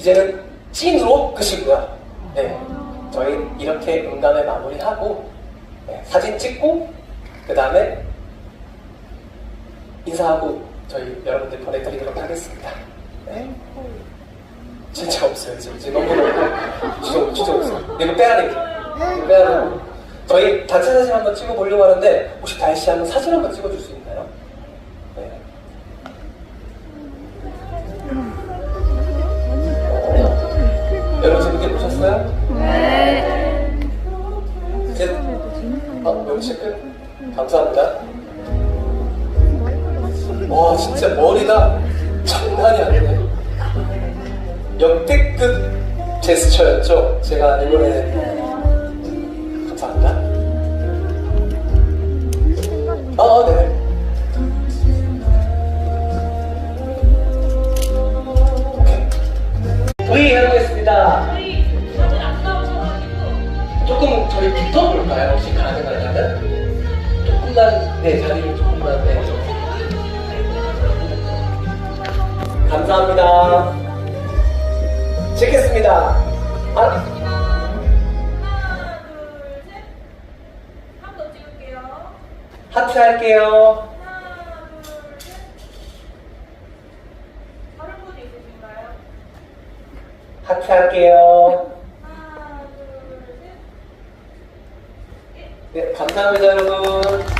이제는 찐으로 끝이고요. 네, 저희 이렇게 응감을 마무리하고 네, 사진 찍고 그 다음에 인사하고 저희 여러분들 보내드리도록 하겠습니다. 네. 진짜 없어요. 지금 이제 너무 너무 진짜 진짜 없어요. 돼. 이거 빼야 되고 저희 단체 사진 한번 찍어보려고 하는데 혹시 다혜 씨 한번 사진 한번 찍어줄 수 있나요? 네. 보셨어요? 네. 제, 아, 명식 끝. 감사합니다. 와, 진짜 머리가 장난이 아니네. 역대급 제스처였죠? 제가 이번에 볼까요? 혹시 가능하다면? 조금만, 네, 자리를 조금만, 네. 감사합니다. 찍겠습니다. 아, 하나, 둘, 셋. 한번더 찍을게요. 하트 할게요. 하나, 둘, 셋. 다른 분 있으신가요? 하트 할게요. 하나, 둘, 셋. 예. 네, 감사합니다, 여러분.